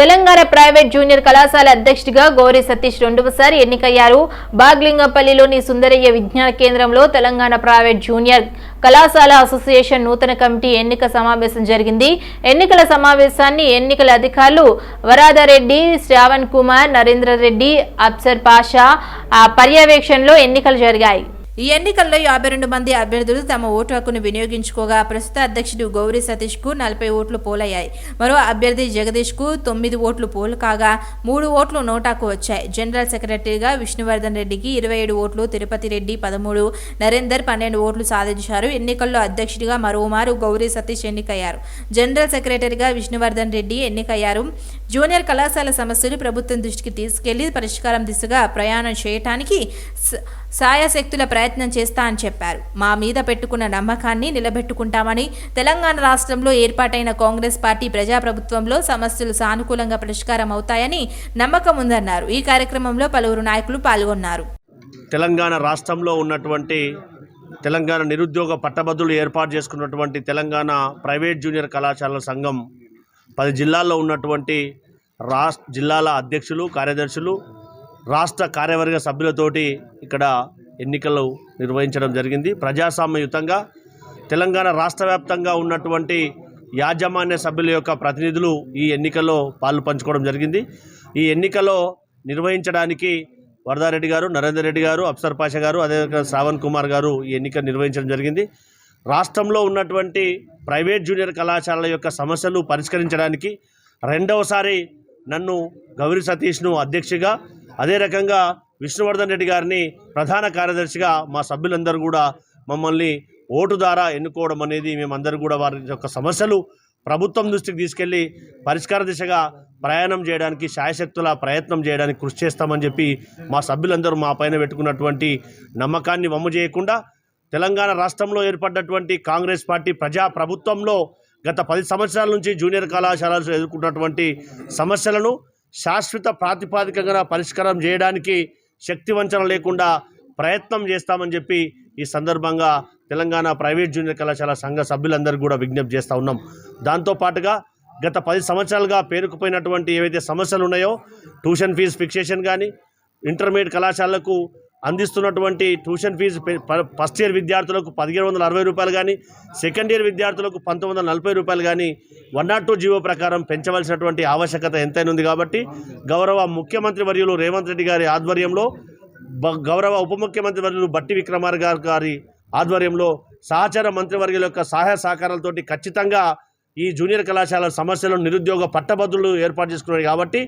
Telangana private junior కళాశాల అధ్యక్షుడిగా గౌరీ సతీష్ రెండవసారి ఎన్నికయ్యారు. బాగ్లింగపల్లిలోని సుందరయ్య విజ్ఞాన కేంద్రంలో తెలంగాణ ప్రైవేట్ జూనియర్ కళాశాల అసోసియేషన్ నూతన కమిటీ ఎన్నిక సమావేశం జరిగింది. ఎన్నికల సమావేశాన్ని ఎన్నికల అధికారులు వరాధారెడ్డి శ్రావణ్ కుమార్ నరేంద్ర రెడ్డి అప్సర్ పాషా పర్యవేక్షణలో ఎన్నికలు జరిగాయి. ఈ ఎన్నికల్లో యాభై రెండు మంది అభ్యర్థులు తమ ఓటు హక్కును వినియోగించుకోగా ప్రస్తుత అధ్యక్షుడు గౌరీ సతీష్కు నలభై ఓట్లు పోలయ్యాయి. మరో అభ్యర్థి జగదీష్కు తొమ్మిది ఓట్లు పోలు కాగా మూడు ఓట్లు నోటాకు వచ్చాయి. జనరల్ సెక్రటరీగా విష్ణువర్ధన్ రెడ్డికి ఇరవై ఏడు ఓట్లు తిరుపతి రెడ్డి పదమూడు నరేందర్ పన్నెండు ఓట్లు సాధించారు. ఎన్నికల్లో అధ్యక్షుడిగా మరోమారు గౌరీ సతీష్ ఎన్నికయ్యారు. జనరల్ సెక్రటరీగా విష్ణువర్ధన్ రెడ్డి ఎన్నికయ్యారు. జూనియర్ కళాశాల సమస్యలు ప్రభుత్వం దృష్టికి తీసుకెళ్ళి పరిష్కారం దిశగా ప్రయాణం చేయటానికి స- సాయశక్తుల ప్రయత్నం ప్రయత్నం చేస్తా అని చెప్పారు. మా మీద పెట్టుకున్న నమ్మకాన్ని నిలబెట్టుకుంటామని తెలంగాణ రాష్ట్రంలో ఏర్పాటైన కాంగ్రెస్ పార్టీ ప్రజాప్రభుత్వంలో సమస్యలు సానుకూలంగా పరిష్కారం అవుతాయని నమ్మకం ఉందన్నారు. ఈ కార్యక్రమంలో పలువురు నాయకులు పాల్గొన్నారు. తెలంగాణ రాష్ట్రంలో ఉన్నటువంటి తెలంగాణ నిరుద్యోగ పట్టభద్రులు ఏర్పాటు చేసుకున్నటువంటి తెలంగాణ ప్రైవేట్ జూనియర్ కళాశాలల సంఘం పది జిల్లాల్లో ఉన్నటువంటి రాష్ట్ర జిల్లాల అధ్యక్షులు కార్యదర్శులు రాష్ట్ర కార్యవర్గ సభ్యులతోటి ఇక్కడ ఎన్నికలు నిర్వహించడం జరిగింది. ప్రజాస్వామ్యయుతంగా తెలంగాణ రాష్ట్ర వ్యాప్తంగా ఉన్నటువంటి యాజమాన్య సభ్యుల యొక్క ప్రతినిధులు ఈ ఎన్నికల్లో పాలు పంచుకోవడం జరిగింది. ఈ ఎన్నికలో నిర్వహించడానికి వరదారెడ్డి గారు నరేందర్ రెడ్డి గారు అప్సర్ పాషా గారు అదేవిధంగా శ్రావణ్ కుమార్ గారు ఈ ఎన్నిక నిర్వహించడం జరిగింది. రాష్ట్రంలో ఉన్నటువంటి ప్రైవేట్ జూనియర్ కళాశాలల యొక్క సమస్యలు పరిష్కరించడానికి రెండవసారి నన్ను గౌరీ సతీష్ను అధ్యక్షుగా అదే రకంగా విష్ణువర్ధన్ రెడ్డి గారిని ప్రధాన కార్యదర్శిగా మా సభ్యులందరూ కూడా మమ్మల్ని ఓటు ద్వారా ఎన్నుకోవడం అనేది మేమందరూ కూడా వారి యొక్క సమస్యలు ప్రభుత్వం దృష్టికి తీసుకెళ్ళి పరిష్కార దిశగా ప్రయాణం చేయడానికి శాయశక్తుల ప్రయత్నం చేయడానికి కృషి చేస్తామని చెప్పి మా సభ్యులందరూ మా పైన పెట్టుకున్నటువంటి నమ్మకాన్ని వమ్ము చేయకుండా తెలంగాణ రాష్ట్రంలో ఏర్పడ్డటువంటి కాంగ్రెస్ పార్టీ ప్రజా ప్రభుత్వంలో గత పది సంవత్సరాల నుంచి జూనియర్ కళాశాలలు ఎదుర్కొన్నటువంటి సమస్యలను శాశ్వత ప్రాతిపాదికగా పరిష్కారం చేయడానికి శక్తి వంచన లేకుండా ప్రయత్నం చేస్తామని చెప్పి ఈ సందర్భంగా తెలంగాణ ప్రైవేట్ జూనియర్ కళాశాల సంఘ సభ్యులందరూ కూడా విజ్ఞప్తి చేస్తూ ఉన్నాం. దాంతోపాటుగా గత పది సంవత్సరాలుగా పేరుకుపోయినటువంటి ఏవైతే సమస్యలు ఉన్నాయో ట్యూషన్ ఫీజు ఫిక్సేషన్ కానీ ఇంటర్మీడియట్ కళాశాలకు అందిస్తున్నటువంటి ట్యూషన్ ఫీజు ప- ఫస్ట్ ఇయర్ విద్యార్థులకు పదిహేడు వందల అరవై రూపాయలు కానీ సెకండ్ ఇయర్ విద్యార్థులకు పంతొమ్మిది వందల నలభై రూపాయలు కానీ వన్ నాట్ టూ జీవో ప్రకారం పెంచవలసినటువంటి ఆవశ్యకత ఎంతైనా ఉంది కాబట్టి గౌరవ ముఖ్యమంత్రి వర్యులు రేవంత్ రెడ్డి గారి ఆధ్వర్యంలో బ- గౌరవ ఉప ముఖ్యమంత్రి వర్యులు బట్టి విక్రమార్ గారు గారి ఆధ్వర్యంలో సహచర మంత్రివర్యుల యొక్క సహాయ సహకారాలతోటి ఖచ్చితంగా ఈ జూనియర్ కళాశాల సమస్యలను నిరుద్యోగ పట్టభద్రులు ఏర్పాటు చేసుకున్నారు కాబట్టి